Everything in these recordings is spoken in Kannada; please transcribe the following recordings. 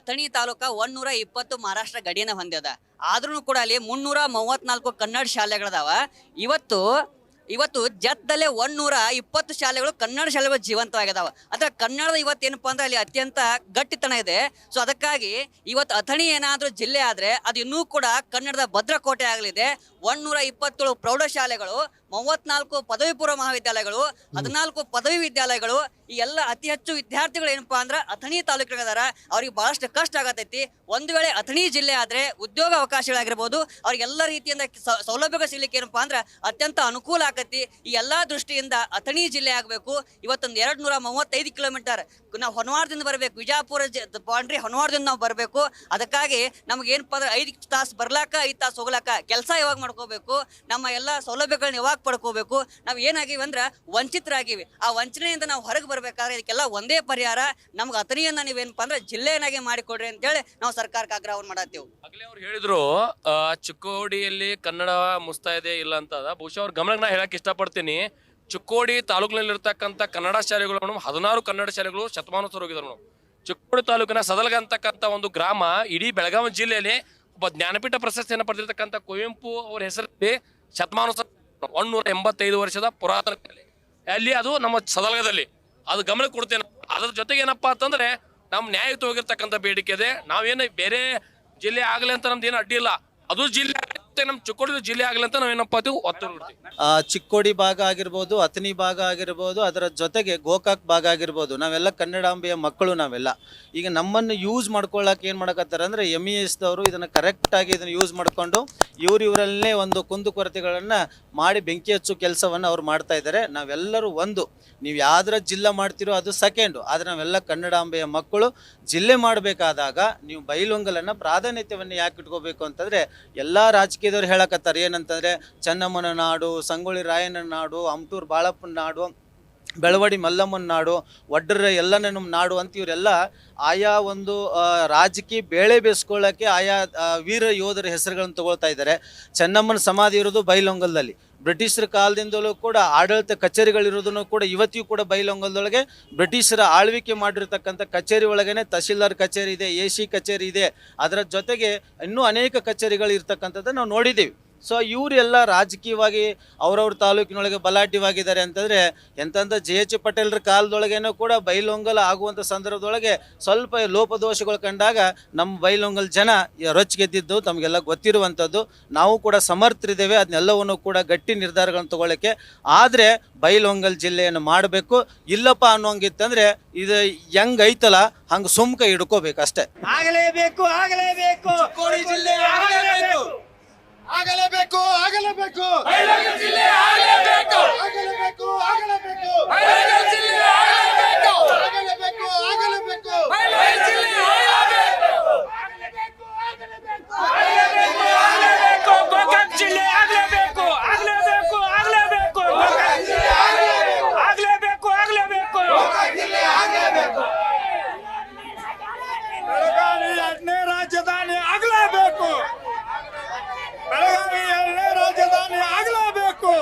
ಅಥಣಿ ತಾಲೂಕ ಒಂದೂರ ಇಪ್ಪತ್ತು ಮಹಾರಾಷ್ಟ್ರ ಗಡಿಯನ್ನು ಹೊಂದ್ಯದ. ಆದ್ರೂ ಕೂಡ ಅಲ್ಲಿ ಮುನ್ನೂರ ಮೂವತ್ನಾಲ್ಕು ಕನ್ನಡ ಶಾಲೆಗಳದಾವ. ಇವತ್ತು ಇವತ್ತು ಜತ್ತಲ್ಲೇ ಒಂದೂರ ಇಪ್ಪತ್ತು ಶಾಲೆಗಳು ಕನ್ನಡ ಶಾಲೆಗಳು ಜೀವಂತವಾಗಿದಾವ. ಅದ್ರ ಕನ್ನಡದ ಇವತ್ತು ಏನಪ್ಪಾ ಅಂದ್ರೆ ಅಲ್ಲಿ ಅತ್ಯಂತ ಗಟ್ಟಿತನ ಇದೆ. ಸೊ ಅದಕ್ಕಾಗಿ ಇವತ್ತು ಅಥಣಿ ಏನಾದರೂ ಜಿಲ್ಲೆ ಆದ್ರೆ ಅದು ಇನ್ನೂ ಕೂಡ ಕನ್ನಡದ ಭದ್ರಕೋಟೆ ಆಗಲಿದೆ. ಒಂದೂರ ಇಪ್ಪತ್ತೇಳು ಪ್ರೌಢಶಾಲೆಗಳು ಮೂವತ್ನಾಲ್ಕು ಪದವಿ ಪೂರ್ವ ಮಹಾವಿದ್ಯಾಲಯಗಳು ಹದಿನಾಲ್ಕು ಪದವಿ ವಿದ್ಯಾಲಯಗಳು ಈ ಎಲ್ಲ ಅತಿ ಹೆಚ್ಚು ವಿದ್ಯಾರ್ಥಿಗಳು ಏನಪ್ಪಾ ಅಂದ್ರೆ ಅಥಣಿ ತಾಲೂಕಿನಾಗದಾರ ಅವ್ರಿಗೆ ಬಹಳಷ್ಟು ಕಷ್ಟ ಆಗತೈತಿ. ಒಂದು ವೇಳೆ ಅಥಣಿ ಜಿಲ್ಲೆ ಆದ್ರೆ ಉದ್ಯೋಗ ಅವಕಾಶಗಳಾಗಿರ್ಬೋದು ಅವ್ರಿಗೆ ಎಲ್ಲ ರೀತಿಯಿಂದ ಸ- ಸೌಲಭ್ಯಗಳು ಸಿಗ್ಲಿಕ್ಕೆ ಏನಪ್ಪಾ ಅಂದ್ರೆ ಅತ್ಯಂತ ಅನುಕೂಲ ಆಕತಿ. ಈ ಎಲ್ಲಾ ದೃಷ್ಟಿಯಿಂದ ಅಥಣಿ ಜಿಲ್ಲೆ ಆಗಬೇಕು. ಇವತ್ತೊಂದು ಎರಡು ನೂರ ಮೂವತ್ತೈದು ಕಿಲೋಮೀಟರ್ ನಾವು ಹೊನವಾರದಿಂದ ಬರಬೇಕು. ವಿಜಾಪುರ ಬಾಂಡ್ರಿ ಹೊನವಾರದಿಂದ ನಾವು ಬರಬೇಕು. ಅದಕ್ಕಾಗಿ ನಮ್ಗೆ ಏನಪ್ಪಾ ಅಂದ್ರೆ ಐದು ತಾಸು ಬರ್ಲಾಕ ಐದು ತಾಸು ಹೋಗ್ಲಾಕ ಕೆಲಸ ಯಾವಾಗ ಮಾಡ್ಕೋಬೇಕು. ನಮ್ಮ ಎಲ್ಲ ಸೌಲಭ್ಯಗಳನ್ನ ಯಾವಾಗ ಪಡ್ಕೋಬೇಕು. ನಾವು ಏನಾಗಿವಿ ಅಂದ್ರೆ ವಂಚಿತರಾಗಿವಿ. ಆ ವಂಚನೆಯಿಂದ ನಾವು ಹೊರಗೆ ಬರಬೇಕಾದ್ರೆ ಇದಕ್ಕೆಲ್ಲ ಒಂದೇ ಪರಿಹಾರ ನಮ್ಗೆ ಅತನಿಯನ್ನ ನೀವೇನಪ್ಪ ಅಂದ್ರೆ ಜಿಲ್ಲೆಯನ್ನಾಗಿ ಮಾಡಿಕೊಡ್ರಿ ಅಂತೇಳಿ ನಾವು ಸರ್ಕಾರಕ್ಕೆ ಆಗ್ರಹವನ್ನು ಮಾಡತ್ತೇವೆ. ಆಗಲೇ ಅವ್ರು ಹೇಳಿದ್ರು ಚಿಕ್ಕೋಡಿಯಲ್ಲಿ ಕನ್ನಡ ಮುಸ್ತಾಯಿದೆ ಇಲ್ಲ ಅಂತ. ಬಹುಶಃ ಅವ್ರ ಗಮನಕ್ಕೆ ನಾ ಹೇಳಕ್ ಇಷ್ಟಪಡ್ತೀನಿ. ಚಿಕ್ಕೋಡಿ ತಾಲೂಕಿನಲ್ಲಿರ್ತಕ್ಕಂಥ ಕನ್ನಡ ಶಾಲೆಗಳು ಹದಿನಾರು ಕನ್ನಡ ಶಾಲೆಗಳು ಶತಮಾನೋತ್ಸವ ಹೋಗಿದ್ರು ಮೇಡಮ್ ಚಿಕ್ಕೋಡಿ ತಾಲೂಕಿನ ಸದಲಗ ಅಂತಕ್ಕಂಥ ಒಂದು ಗ್ರಾಮ ಇಡೀ ಬೆಳಗಾವಿ ಜಿಲ್ಲೆಯಲ್ಲಿ ಒಬ್ಬ ಜ್ಞಾನಪೀಠ ಪ್ರಶಸ್ತಿಯನ್ನು ಪಡೆದಿರ್ತಕ್ಕಂಥ ಕುವೆಂಪು ಅವ್ರ ಹೆಸರಲ್ಲಿ ಶತಮಾನೋತ್ಸವ ಒಂದೂರ ಎಂಬತ್ತೈದು ವರ್ಷದ ಪುರಾತನ ಕಲೆ. ಅಲ್ಲಿ ಅದು ನಮ್ಮ ಸದಲಗದಲ್ಲಿ. ಅದು ಗಮನ ಕೊಡ್ತೇನೆ. ಅದ್ರ ಜೊತೆಗೆ ಏನಪ್ಪ ಅಂತಂದ್ರೆ, ನಮ್ಮ ನ್ಯಾಯಯುತವಾಗಿರ್ತಕ್ಕಂಥ ಬೇಡಿಕೆ ಇದೆ. ನಾವೇನು ಬೇರೆ ಜಿಲ್ಲೆ ಆಗಲಿ ಅಂತ ನಮ್ದು ಏನು ಅಡ್ಡಿ ಇಲ್ಲ. ಅದು ಜಿಲ್ಲೆ ಮತ್ತೆ ನಮ್ಮ ಚಿಕ್ಕೋಡಿ ಜಿಲ್ಲೆ ಆಗಲಿ ಅಂತ ನಾವೇನಪ್ಪ ಅದು ಒತ್ತು ಚಿಕ್ಕೋಡಿ ಭಾಗ ಆಗಿರ್ಬೋದು, ಅಥಣಿ ಭಾಗ ಆಗಿರ್ಬೋದು, ಅದರ ಜೊತೆಗೆ ಗೋಕಾಕ್ ಭಾಗ ಆಗಿರ್ಬೋದು, ನಾವೆಲ್ಲ ಕನ್ನಡಾಂಬೆಯ ಮಕ್ಕಳು ನಾವೆಲ್ಲ. ಈಗ ನಮ್ಮನ್ನು ಯೂಸ್ ಮಾಡ್ಕೊಳ್ಳೋಕೆ ಏನು ಮಾಡಕತ್ತಾರೆ ಅಂದರೆ ಎಂ ಇ ಎಸ್ದವರು ಇದನ್ನು ಕರೆಕ್ಟಾಗಿ ಇದನ್ನು ಯೂಸ್ ಮಾಡಿಕೊಂಡು ಇವ್ರು ಇವರಲ್ಲೇ ಒಂದು ಕುಂದುಕೊರತೆಗಳನ್ನು ಮಾಡಿ ಬೆಂಕಿ ಹಚ್ಚು ಕೆಲಸವನ್ನು ಅವ್ರು ಮಾಡ್ತಾ ಇದ್ದಾರೆ ನಾವೆಲ್ಲರೂ ಒಂದು, ನೀವು ಯಾವ್ದ್ರ ಜಿಲ್ಲೆ ಮಾಡ್ತಿರೋ ಅದು ಸೆಕೆಂಡು ಆದರೆ ನಾವೆಲ್ಲ ಕನ್ನಡಾಂಬೆಯ ಮಕ್ಕಳು. ಜಿಲ್ಲೆ ಮಾಡಬೇಕಾದಾಗ ನೀವು ಬೈಲೊಂಗಲನ್ನು ಪ್ರಾಧಾನ್ಯತೆಯನ್ನು ಯಾಕೆ ಇಟ್ಕೋಬೇಕು ಅಂತಂದರೆ ಎಲ್ಲ ರಾಜಕೀಯದವ್ರು ಹೇಳಕತ್ತಾರೆ, ಏನಂತಂದರೆ ಚೆನ್ನಮ್ಮನ ನಾಡು, ಸಂಗೊಳ್ಳಿ ರಾಯನ ನಾಡು ಅಮ್ಟೂರ್ ಬಾಳಪ್ಪನ ನಾಡು, ಬೆಳವಡಿ ಮಲ್ಲಮ್ಮನ ನಾಡು ಒಡ್ಡರ ಎಲ್ಲನ ನಮ್ಮ ನಾಡು ಅಂತ ಇವರೆಲ್ಲ ಆಯಾ ಒಂದು ರಾಜಕೀಯ ಬೇಳೆ ಬೇಯಿಸ್ಕೊಳ್ಳೋಕ್ಕೆ ಆಯಾ ವೀರ ಯೋಧರ ಹೆಸರುಗಳನ್ನು ತಗೊಳ್ತಾ ಇದ್ದಾರೆ. ಚೆನ್ನಮ್ಮನ ಸಮಾಧಿ ಇರೋದು ಬೈಲೊಂಗಲದಲ್ಲಿ. ಬ್ರಿಟಿಷರ ಕಾಲದಿಂದಲೂ ಕೂಡ ಆಡಳಿತ ಕಚೇರಿಗಳಿರೋದನ್ನು ಕೂಡ ಇವತ್ತಿಗೂ ಕೂಡ ಬೈಲೊಂಗಲದೊಳಗೆ ಬ್ರಿಟಿಷರ ಆಳ್ವಿಕೆ ಮಾಡಿರ್ತಕ್ಕಂಥ ಕಚೇರಿ ಒಳಗೇನೆ ತಹಶೀಲ್ದಾರ್ ಕಚೇರಿ ಇದೆ, ಎ ಸಿ ಕಚೇರಿ ಇದೆ. ಅದರ ಜೊತೆಗೆ ಇನ್ನೂ ಅನೇಕ ಕಚೇರಿಗಳು ಇರ್ತಕ್ಕಂಥದ್ದು ನಾವು ನೋಡಿದ್ದೀವಿ. ಸೊ ಇವರೆಲ್ಲ ರಾಜಕೀಯವಾಗಿ ಅವ್ರವ್ರ ತಾಲೂಕಿನೊಳಗೆ ಬಲಾಢ್ಯವಾಗಿದ್ದಾರೆ ಅಂತಂದರೆ ಎಂತಂಥ ಜೆ ಎಚ್ ಪಟೇಲ್ರ ಕಾಲದೊಳಗೇನೂ ಕೂಡ ಬೈಲೊಂಗಲ್ ಆಗುವಂಥ ಸಂದರ್ಭದೊಳಗೆ ಸ್ವಲ್ಪ ಲೋಪದೋಷಗಳು ಕಂಡಾಗ ನಮ್ಮ ಬೈಲೊಂಗಲ್ ಜನ ರೊಚ್ಗೆದ್ದಿದ್ದು ತಮಗೆಲ್ಲ ಗೊತ್ತಿರುವಂಥದ್ದು. ನಾವು ಕೂಡ ಸಮರ್ಥರಿದ್ದೇವೆ. ಅದನ್ನೆಲ್ಲವನ್ನು ಕೂಡ ಗಟ್ಟಿ ನಿರ್ಧಾರಗಳನ್ನು ತಗೊಳ್ಳೋಕ್ಕೆ ಆದರೆ ಬೈಲೊಂಗಲ್ ಜಿಲ್ಲೆಯನ್ನು ಮಾಡಬೇಕು. ಇಲ್ಲಪ್ಪ ಅನ್ನೋಂಗಿತ್ತಂದರೆ ಇದು ಹೆಂಗ್ ಐತಲ್ಲ ಹಂಗೆ ಸುಮ್ಕ ಹಿಡ್ಕೋಬೇಕು ಅಷ್ಟೇ ಆಗಲೇಬೇಕು ಆಗಲೇಬೇಕು. ಕೋಡಿ ಜಿಲ್ಲೆ ಆಗಲೇಬೇಕು ಆಗಲೇಬೇಕು. ಆಗಲೇಬೇಕು ಆಗಲೇಬೇಕು. ಆಗಲೇಬೇಕು. ಆಗಲೇಬೇಕು ಆಗಲೇಬೇಕು ಆಗಲೇಬೇಕು ಗೋಕಾಕ್ ಜಿಲ್ಲೆ ಆಗಲೇಬೇಕು ಆಗಲೇಬೇಕು ಆಗಲೇಬೇಕು ಆಗಲೇಬೇಕು ಆಗಲೇಬೇಕು ಬೆಳಗಾವಿ ಎರಡನೇ ರಾಜಧಾನಿ ಆಗಲೇಬೇಕು ಬೆಳಗಾವಿ ಎರಡನೇ ರಾಜಧಾನಿ ಆಗಲೇಬೇಕು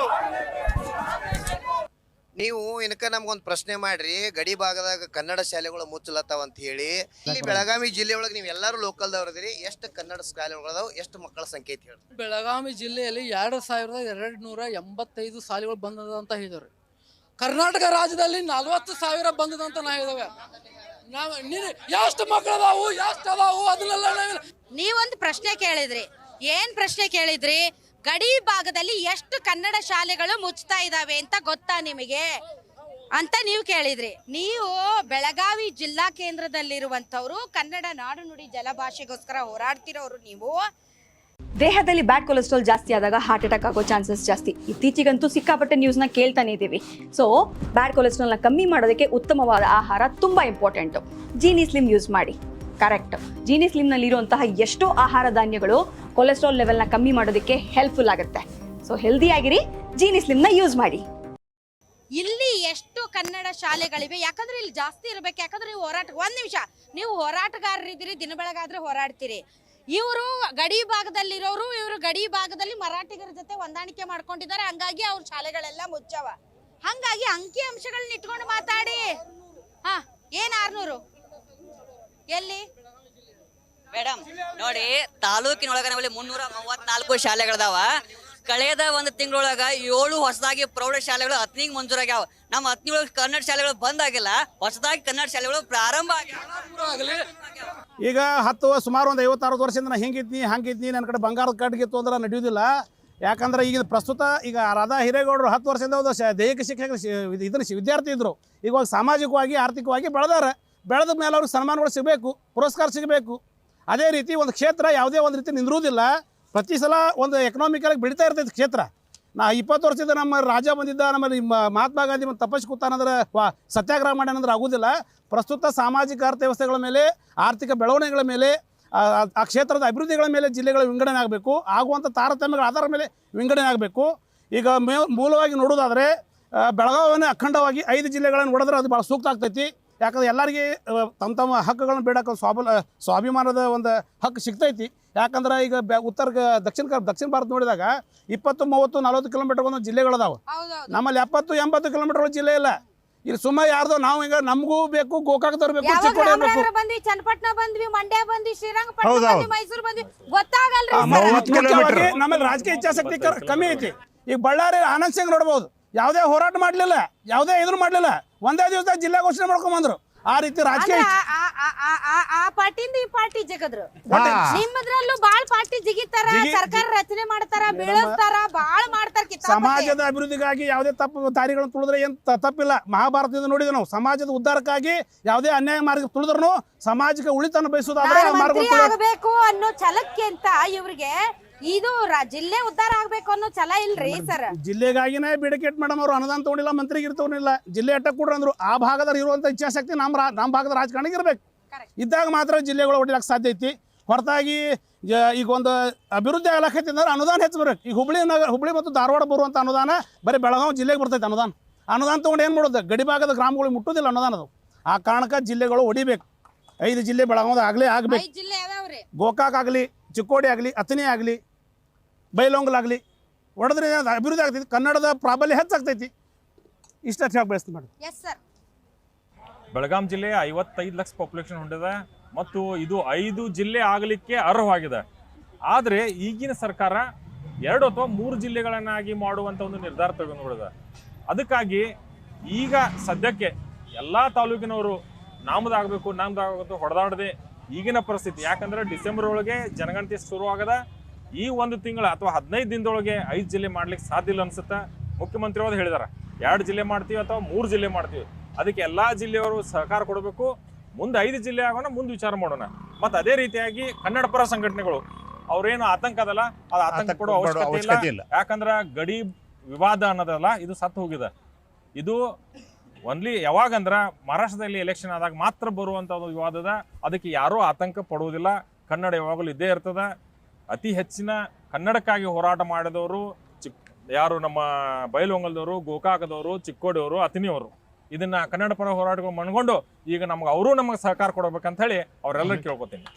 ನೀವು ಇನ್ಕ ನಮ್ಗೊಂದ್ ಪ್ರಶ್ನೆ ಮಾಡ್ರಿ. ಗಡಿ ಭಾಗದಾಗ ಕನ್ನಡ ಶಾಲೆಗಳು ಮುಚ್ಚಲತ್ತಾವ ಅಂತ ಹೇಳಿ. ಇಲ್ಲಿ ಬೆಳಗಾವಿ ಜಿಲ್ಲೆ ಒಳಗೆ ನೀವು ಎಲ್ಲಾರು ಲೋಕಲ್ ಇದೀರಿ. ಎಷ್ಟು ಕನ್ನಡ ಶಾಲೆಗಳದಾವ ಎಷ್ಟು ಮಕ್ಕಳ ಸಂಖ್ಯೆ ಐತಿ ಹೇಳಿ ಬೆಳಗಾವಿ ಜಿಲ್ಲೆಯಲ್ಲಿ ಎರಡು ಸಾವಿರದ ಎರಡು ನೂರ ಎಂಬತ್ತೈದು ಶಾಲೆಗಳು ಬಂದದ ಅಂತ ಹೇಳಿದ್ರು. ಕರ್ನಾಟಕ ರಾಜ್ಯದಲ್ಲಿ ನಲ್ವತ್ತು ಸಾವಿರ ಬಂದದ ಅಂತ ನಾ ಹೇಳಿದವೆ. ನಾವು ನೀನು ಎಷ್ಟು ಮಕ್ಕಳು ಅದಾವು ಎಷ್ಟು ಅದಾವು? ಅದನ್ನೆಲ್ಲ ನಾವು ನೀವೊಂದು ಪ್ರಶ್ನೆ ಕೇಳಿದ್ರಿ. ಏನ್ ಪ್ರಶ್ನೆ ಕೇಳಿದ್ರಿ? ಗಡಿ ಭಾಗದಲ್ಲಿ ಎಷ್ಟು ಕನ್ನಡ ಶಾಲೆಗಳು ಮುಚ್ತಾ ಇದಾವೆ ಅಂತ ಗೊತ್ತಾ ನಿಮಗೆ? ಅಂತ ನೀವು ಕೇಳಿದ್ರಿ. ನೀವು ಬೆಳಗಾವಿ ಜಿಲ್ಲಾ ಕೇಂದ್ರದಲ್ಲಿರುವಂತವ್ರು ಕನ್ನಡ ನಾಡು ನುಡಿ ಜಲಭಾಷೆಗೋಸ್ಕರ ಹೋರಾಡ್ತಿರೋರು ನೀವು. ದೇಹದಲ್ಲಿ ಬ್ಯಾಡ್ ಕೊಲೆಸ್ಟ್ರಾಲ್ ಜಾಸ್ತಿ ಆದಾಗ ಹಾರ್ಟ್ ಅಟ್ಯಾಕ್ ಆಗೋ ಚಾನ್ಸಸ್ ಜಾಸ್ತಿ. ಇತ್ತೀಚೆಗಂತೂ ಸಿಕ್ಕಾಪಟ್ಟೆ ನ್ಯೂಸ್ನ ಕೇಳ್ತಾನೆ ಇದ್ದೀವಿ. ಸೊ ಬ್ಯಾಡ್ ಕೊಲೆಸ್ಟ್ರಾಲ್ನ ಕಮ್ಮಿ ಮಾಡೋದಕ್ಕೆ ಉತ್ತಮವಾದ ಆಹಾರ ತುಂಬ ಇಂಪಾರ್ಟೆಂಟು ಜೀನಿ ಸ್ಲಿಮ್ ಯೂಸ್ ಮಾಡಿ. ಕರೆಕ್ಟ್ ಜೀನಿ ಸ್ಲಿಮ್ನಲ್ಲಿರುವಂತಹ ಎಷ್ಟೋ ಆಹಾರ ಧಾನ್ಯಗಳು ಕೊಲೆಸ್ಟ್ರಾಲ್ ಲೆವೆಲ್ನ ಕಮ್ಮಿ ಮಾಡೋದಕ್ಕೆ ಹೆಲ್ಪ್ಫುಲ್ ಆಗುತ್ತೆ. ಸೊ ಹೆಲ್ದಿ ಆಗಿರಿ ಜೀನಿ ಸ್ಲಿಮ್ನ ಯೂಸ್ ಮಾಡಿ. ಇಲ್ಲಿ ಎಷ್ಟು ಕನ್ನಡ ಶಾಲೆಗಳಿವೆ. ಯಾಕಂದ್ರೆ ಇಲ್ಲಿ ಜಾಸ್ತಿ ಇರ್ಬೇಕು. ಯಾಕಂದ್ರೆ ನೀವು ಹೋರಾಟ, ಒಂದ್ ನಿಮಿಷ. ನೀವು ಹೋರಾಟಗಾರರಿದ್ದೀರಿ ದಿನ ಬೆಳಗಾದ್ರೆ ಹೋರಾಡ್ತೀರಿ. ಇವರು ಗಡಿ ಭಾಗದಲ್ಲಿರೋರು, ಇವರು ಗಡಿ ಭಾಗದಲ್ಲಿ ಮರಾಠಿಗರ ಜೊತೆ ಹೊಂದಾಣಿಕೆ ಮಾಡ್ಕೊಂಡಿದ್ದಾರೆ. ಹಂಗಾಗಿ ಅವ್ರ ಶಾಲೆಗಳೆಲ್ಲ ಮುಚ್ಚವ. ಹಂಗಾಗಿ ಅಂಕಿ ಅಂಶಗಳನ್ನ ಇಟ್ಕೊಂಡು ಮಾತಾಡಿ. ಹಾ, ಏನ್ ಆರ್ನೂರು? ಎಲ್ಲಿ? ಮೇಡಮ್ ನೋಡಿ ತಾಲೂಕಿನೊಳಗ ನಮ್ಮಲ್ಲಿ ಮುನ್ನೂರ ಮೂವತ್ನಾಲ್ಕು ಶಾಲೆಗಳದಾವ. ಕಳೆದ ಒಂದು ತಿಂಗಳೊಳಗ ಏಳು ಹೊಸದಾಗಿ ಪ್ರೌಢ ಶಾಲೆಗಳು ಹತ್ನಿಗೆ ಮಂಜೂರಾಗ್ಯಾವ. ನಮ್ಮ ಹತ್ನಿ ಒಳಗೆ ಕನ್ನಡ ಶಾಲೆಗಳು ಬಂದ್ ಆಗಿಲ್ಲ, ಹೊಸದಾಗಿ ಕನ್ನಡ ಶಾಲೆಗಳು ಪ್ರಾರಂಭ ಆಗ್ಯಾವ. ಈಗ ಹತ್ತು, ಸುಮಾರು ಒಂದು ಐವತ್ತಾರು ವರ್ಷದಿಂದ ನಾ ಹಿಂಗಿದ್ನಿ, ಹಂಗಿದ್ನಿ ನನ್ನ ಕಡೆ ಬಂಗಾರದ ಕಡ್ಗಿತ್ತು ಅಂದ್ರೆ ನಡೆಯುವುದಿಲ್ಲ ಯಾಕಂದ್ರೆ ಈಗ ಪ್ರಸ್ತುತ ಈಗ ರಾಧಾ ಹಿರೇಗೌಡರು ಹತ್ತು ವರ್ಷದಿಂದ ಒಂದು ದೈಹಿಕ ಶಿಕ್ಷಕ ಇದನ್ನ ವಿದ್ಯಾರ್ಥಿ ಇದ್ದರು ಇವಾಗ ಸಾಮಾಜಿಕವಾಗಿ, ಆರ್ಥಿಕವಾಗಿ ಬೆಳೆದಾರೆ. ಬೆಳೆದ ಮೇಲೆ ಅವ್ರಿಗೆ ಸನ್ಮಾನಗಳು ಸಿಗಬೇಕು, ಪುರಸ್ಕಾರ ಸಿಗಬೇಕು. ಅದೇ ರೀತಿ ಒಂದು ಕ್ಷೇತ್ರ ಯಾವುದೇ ಒಂದು ರೀತಿ ನಿಂದಿರುವುದಿಲ್ಲ. ಪ್ರತಿ ಸಲ ಒಂದು ಎಕನಾಮಿಕಲಾಗಿ ಬೆಳೀತಾ ಇರ್ತೈತೆ ಕ್ಷೇತ್ರ. ನಾ ಇಪ್ಪತ್ತು ವರ್ಷದ ನಮ್ಮ ರಾಜ ಬಂದಿದ್ದ ನಮ್ಮಲ್ಲಿ ಮಹಾತ್ಮ ಗಾಂಧಿ ಮತ್ತು ತಪಸ್ ಕೂತಾನಂದ್ರೆ ವಾ, ಸತ್ಯಾಗ್ರಹ ಮಾಡ್ಯಾನಂದ್ರೆ ಆಗೋದಿಲ್ಲ. ಪ್ರಸ್ತುತ ಸಾಮಾಜಿಕ ಅರ್ಥವ್ಯವಸ್ಥೆಗಳ ಮೇಲೆ, ಆರ್ಥಿಕ ಬೆಳವಣಿಗೆಗಳ ಮೇಲೆ, ಆ ಕ್ಷೇತ್ರದ ಅಭಿವೃದ್ಧಿಗಳ ಮೇಲೆ ಜಿಲ್ಲೆಗಳ ವಿಂಗಡಣೆ ಆಗಬೇಕು. ಆಗುವಂಥ ತಾರತಮ್ಯಗಳ ಆಧಾರದ ಮೇಲೆ ವಿಂಗಡಣೆ ಆಗಬೇಕು. ಈಗ ಮೂಲವಾಗಿ ನೋಡೋದಾದರೆ ಬೆಳಗಾವಿಯನ್ನು ಅಖಂಡವಾಗಿ ಐದು ಜಿಲ್ಲೆಗಳನ್ನು ಹೊಡೆದ್ರೆ ಅದು ಭಾಳ ಸೂಕ್ತ ಆಗ್ತೈತಿ. ಯಾಕಂದ್ರೆ ಎಲ್ಲರಿಗೆ ತಮ್ಮ ತಮ್ಮ ಹಕ್ಕುಗಳನ್ನು ಬೇಡಕ್ಕೆ ಸ್ವಾಬಲ ಸ್ವಾಭಿಮಾನದ ಒಂದು ಹಕ್ಕು ಸಿಗ್ತೈತಿ. ಯಾಕಂದ್ರೆ ಈಗ ಬ್ಯಾ- ಉತ್ತರ ದಕ್ಷಿಣ ದಕ್ಷಿಣ ಭಾರತ ನೋಡಿದಾಗ ಇಪ್ಪತ್ತು ಮೂವತ್ತು ನಲವತ್ತು ಕಿಲೋಮೀಟರ್ ಒಂದು ಜಿಲ್ಲೆಗಳದಾವೆ. ನಮ್ಮಲ್ಲಿ ಎಪ್ಪತ್ತು ಎಂಬತ್ತು ಕಿಲೋಮೀಟರ್ ಜಿಲ್ಲೆ ಇಲ್ಲ. ಇಲ್ಲಿ ಸುಮ್ಮ ಯಾರ್ದೋ ನಾವು ಈಗ ನಮಗೂ ಬೇಕು ಗೋಕಾಕ್ ತರಬೇಕು ಚಿಕ್ಕೋಡಿ ಬೇಕು ರಾಮನಗರ ಬಂದ್ವಿ ಚನ್ನಪಟ್ಟಣ ಬಂದ್ವಿ ಮಂಡ್ಯ ಬಂದ್ವಿ ಶ್ರೀರಂಗಪಟ್ಟಣ ಬಂದ್ವಿ ಮೈಸೂರು ಬಂದ್ವಿ ಗೊತ್ತಾಗಲ್ರಿ ಆ, ಸರ್. ಮ- ಮೂವತ್ತು ಮುಖ್ಯವಾಗಿ ಕಿಲೋಮೀಟರ್. ನಮ್ಮಲ್ಲಿ ರಾಜಕೀಯ ಇಚ್ಛಾಶಕ್ತಿ ಕಮ್ಮಿ ಐತಿ. ಈಗ ಬಳ್ಳಾರಿ ಆನಂದ್ ಸಿಂಗ್ ನೋಡ್ಬೋದು. ಯಾವುದೇ ಹೋರಾಟ ಮಾಡಲಿಲ್ಲ ಯಾವುದೇ ಎದುರು ಮಾಡಲಿಲ್ಲ ಒಂದೇ ದಿವಸ ಜಿಲ್ಲಾ ಘೋಷಣೆ ಮಾಡ್ಕೊಂಬಂದ್ರು ಆ ರೀತಿ ರಾಜಕೀಯ ಆ- ಆ- ಆ- ಆ- ಆ ಪಾರ್ಟಿಯಿಂದ ಈ ಪಾರ್ಟಿ ಜಗದ್ರು ಹಾ. ನಿಮ್ಮದ್ರಲ್ಲೂ ಬಾಳ್ ಪಾರ್ಟಿ ಜಿಗಿತಾರ ಜಿಗಿ- ಸರ್ಕಾರ ರಚನೆ ಮಾಡ್ತಾರ ಬೀಳಿಸ್ತಾರ ಬಾಳ್ ಮಾಡ್ತಾರ. ಸಮಾಜದ ಅಭಿವೃದ್ಧಿಗಾಗಿ ಯಾವುದೇ ತಪ್ಪು ದಾರಿಗಳನ್ನು ತುಳಿದ್ರೆ ಏನು ತಪ್ಪಿಲ್ಲ ಮಹಾಭಾರತದಿಂದ ನೋಡಿದ್ವಿ ನಾವು ಸಮಾಜದ ಉದ್ಧಾರಕ್ಕಾಗಿ ಯಾವುದೇ ಅನ್ಯಾಯ ಮಾರ್ಗ ತುಳಿದ್ರು ಸಮಾಜಕ್ಕೆ ಉಳಿತನ ಬಯಸೋದಾದ್ರೆ ನಾನ್ ಆ ಮಾರ್ಗ ಮಂತ್ರಿ ಆಗ್ಬೇಕು ಅನ್ನೋ ಛಲಕ್ಕೆ ಅಂತ ಇವ್ರಿಗೆ ಇದು ರಾ- ಜಿಲ್ಲೆ ಉದ್ಧಾರ ಆಗ್ಬೇಕು ಅನ್ನೋ ಛಲ ಇಲ್ರಿ ಸರ್. ಜಿಲ್ಲೆಗಾಗಿನೇ ಬಿಡಕೆಟ್ ಮೇಡಮ್ ಅವರು ಅನುದಾನ ತಗೊಂಡಿಲ್ಲ ಮಂತ್ರಿಗೆ ಇರ್ತವನಿಲ್ಲ. ಜಿಲ್ಲೆ ಅಟ್ಟ ಕೂಡ ಅಂದ್ರು ಆ ಭಾಗದಲ್ಲಿ ಇರುವಂತ ಇಚ್ಛಾಶಕ್ತಿ ನಮ್ಮ ರಾ- ನಮ್ಮ ಭಾಗದ ರಾಜಕಾರಣಿಗೆ ಇರಬೇಕು. Correct. ಇದ್ದಾಗ ಮಾತ್ರ ಜಿಲ್ಲೆಗಳು ಹೊಡಿಲಕ್ಕೆ ಸಾಧ್ಯ ಐತಿ. ಹೊರತಾಗಿ ಜ- ಈಗ ಒಂದು ಅಭಿವೃದ್ಧಿ ಆಗ್ಲಕ್ಕೈತಿ ಅಂದ್ರೆ ಅನುದಾನ ಹೆಚ್ಚು ಬರ್ಬೇಕು ಈಗ ಹುಬ್ಳಿ ನಗರ ಹುಬ್ಳಿ ಮತ್ತು ಧಾರವಾಡ ಬರುವಂಥ ಅನುದಾನ ಬರೀ ಬೆಳಗಾವಿ ಜಿಲ್ಲೆಗೆ ಬರ್ತೈತೆ ಅನುದಾನ. ಅನುದಾನ ತೊಗೊಂಡು ಏನು ಮಾಡೋದು? ಗಡಿ ಭಾಗದ ಗ್ರಾಮಗಳಿಗೆ ಮುಟ್ಟೋದಿಲ್ಲ ಅನುದಾನದು ಆ ಕಾರಣಕ್ಕೆ ಜಿಲ್ಲೆಗಳು ಹೊಡಿಬೇಕು ಐದು ಜಿಲ್ಲೆ ಬೆಳಗಾವಿ ಆಗಲೇ ಆಗಬೇಕು. ಐದ್ ಜಿಲ್ಲೆ ಅದಾವ್ರಿ. ಗೋಕಾಕ್ ಆಗಲಿ ಚಿಕ್ಕೋಡಿ ಆಗಲಿ ಅಥಣಿ ಆಗಲಿ ಬೈಲೊಂಗಲ್ ಆಗಲಿ ಹೊಡೆದ್ರೆ ಅದು ಅಭಿವೃದ್ಧಿ ಆಗ್ತೈತಿ. ಕನ್ನಡದ ಪ್ರಾಬಲ್ಯ ಹೆಚ್ಚಾಗ್ತೈತಿ ಇಷ್ಟ ಹೇಳಿ ಬೆಳೆಸ್ತೀನಿ ಮೇಡಮ್. ಎಸ್ ಸರ್ ಬೆಳಗಾಂ ಜಿಲ್ಲೆ ಐವತ್ತೈದು ಲಕ್ಷ ಪಾಪ್ಯುಲೇಷನ್ ಹೊಂದಿದೆ ಮತ್ತು ಇದು ಐದು ಜಿಲ್ಲೆ ಆಗಲಿಕ್ಕೆ ಅರ್ಹವಾಗಿದೆ. ಆದರೆ ಈಗಿನ ಸರ್ಕಾರ ಎರಡು ಅಥವಾ ಮೂರು ಜಿಲ್ಲೆಗಳನ್ನಾಗಿ ಮಾಡುವಂಥ ಒಂದು ನಿರ್ಧಾರ ತೆಗೆದುಕೊಂಡಿದೆ. ಅದಕ್ಕಾಗಿ ಈಗ ಸದ್ಯಕ್ಕೆ ಎಲ್ಲ ತಾಲೂಕಿನವರು ನಾಮದಾಗಬೇಕು ನಾಮದಾಗಬೇಕು ಹೊಡೆದಾಡದೆ ಈಗಿನ ಪರಿಸ್ಥಿತಿ. ಯಾಕಂದ್ರೆ ಡಿಸೆಂಬರ್ ಒಳಗೆ ಜನಗಣತಿ ಶುರುವಾಗದ ಈ ಒಂದು ತಿಂಗಳ ಅಥವಾ ಹದಿನೈದು ದಿನದೊಳಗೆ ಐದು ಜಿಲ್ಲೆ ಮಾಡ್ಲಿಕ್ಕೆ ಸಾಧ್ಯ ಇಲ್ಲ ಅನ್ಸುತ್ತೆ? ಅವರು ಹೇಳಿದಾರೆ ಎರಡು ಜಿಲ್ಲೆ ಮಾಡ್ತೀವಿ ಅಥವಾ ಮೂರು ಜಿಲ್ಲೆ ಮಾಡ್ತೀವಿ. ಅದಕ್ಕೆ ಎಲ್ಲಾ ಜಿಲ್ಲೆಯವರು ಸಹಕಾರ ಕೊಡಬೇಕು. ಮುಂದೆ ಐದು ಜಿಲ್ಲೆ ಆಗೋಣ ಮುಂದೆ ವಿಚಾರ ಮಾಡೋಣ. ಮತ್ತು ಅದೇ ರೀತಿಯಾಗಿ ಕನ್ನಡ ಪರ ಸಂಘಟನೆಗಳು ಅವ್ರೇನು ಆತಂಕ ಅದಲ್ಲ ಅದು ಆತಂಕ ಕೊಡೋ ಅವಶ್ಯಕತೆ ಇಲ್ಲ. ಯಾಕಂದ್ರೆ ಗಡಿ ವಿವಾದ ಅನ್ನೋದಲ್ಲ ಇದು ಸತ್ತು ಹೋಗಿದೆ. ಇದು ಒನ್ಲಿ ಯಾವಾಗಂದ್ರ ಮಹಾರಾಷ್ಟ್ರದಲ್ಲಿ ಎಲೆಕ್ಷನ್ ಆದಾಗ ಮಾತ್ರ ಬರುವಂತ ಒಂದು ವಿವಾದದ ಅದಕ್ಕೆ ಯಾರೂ ಆತಂಕ ಪಡುವುದಿಲ್ಲ. ಕನ್ನಡ ಯಾವಾಗಲೂ ಇದ್ದೇ ಇರ್ತದ. ಅತಿ ಹೆಚ್ಚಿನ ಕನ್ನಡಕ್ಕಾಗಿ ಹೋರಾಟ ಮಾಡಿದವರು ಚಿಕ್ ಯಾರು ನಮ್ಮ ಬಯಲುಂಗಲ್ದವರು ಗೋಕಾಕದವರು ಚಿಕ್ಕೋಡಿಯವರು ಅತಿನಿಯವರು ಇದನ್ನ ಕನ್ನಡ ಪರ ಹೋರಾಟಗಳು ಮಣ್ಕೊಂಡು ಈಗ ನಮ್ಗೆ ಅವರು ನಮಗೆ ಸಹಕಾರ ಕೊಡಬೇಕಂತ ಹೇಳಿ ಅವರೆಲ್ಲರೂ ಕೇಳ್ಕೊತೀನಿ.